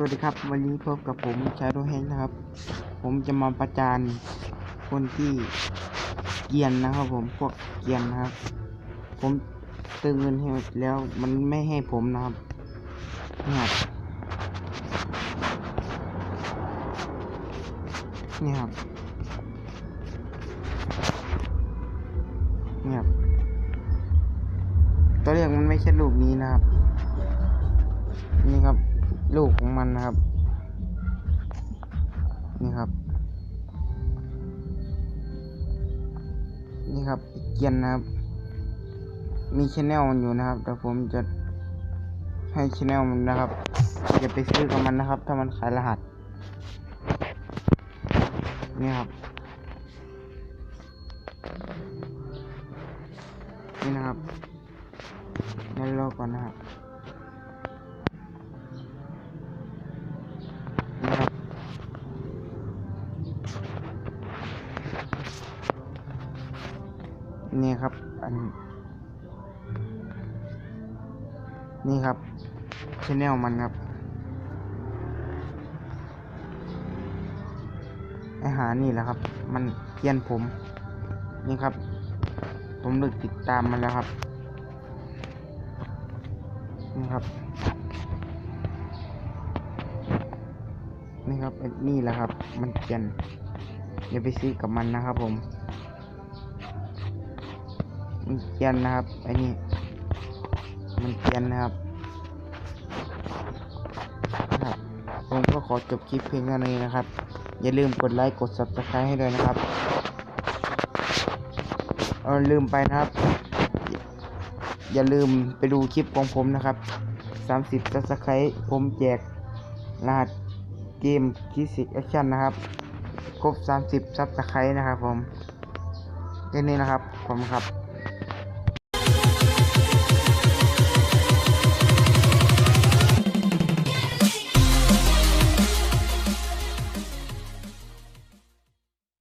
สวัสดีครับ วันนี้พบกับผมชาโดแฮงนะครับ ผมจะมาประจานคนที่เกียนนะครับ ผมพวกเกียนนะครับ ผมตึงเงินให้แล้วมันไม่ให้ผมนะครับนี่ครับนี่ครับนี่ครับตัวเลขมันไม่ใช่รูปนี้นะครับ นี่ครับ ลูกของมันนะครับ นี่ครับ นี่ครับอีกเกียนนะครับ มีชแนลมันอยู่นะครับแต่ผมจะให้ชแนลมันนะครับอย่าไปซื้อกับมันนะครับ ถ้ามันขายรหัส นี่ครับ นี่นะครับงั้นรอก่อนนะครับ นี่ครับ อัน นี่ครับชแนลมันครับไอหานี่แหละครับ มันเกลียนผม นี่ครับ ผมเลิกติดตามมันแล้วครับ นี่ครับ นี่ครับนี่แหละครับ มันเกลียนอย่าไปซื้อกับมันนะครับผม มันเกลียนนะครับไอ้นี่มันเกลียนนะครับนะครับ ผมก็ขอจบคลิปเพียงเท่านี้นะครับ อย่าลืมกดไลค์กด subscribe ให้ด้วยนะครับเออลืมไปนะครับ อย่าลืมไปดูคลิปของผมนะครับ 30 subscribe ผมแจกรหัสเกมคิสิกแอคชั่นนะครับ ครบ 30ซับสไครต์นะครับผมแค่นี้นะครับผมครับ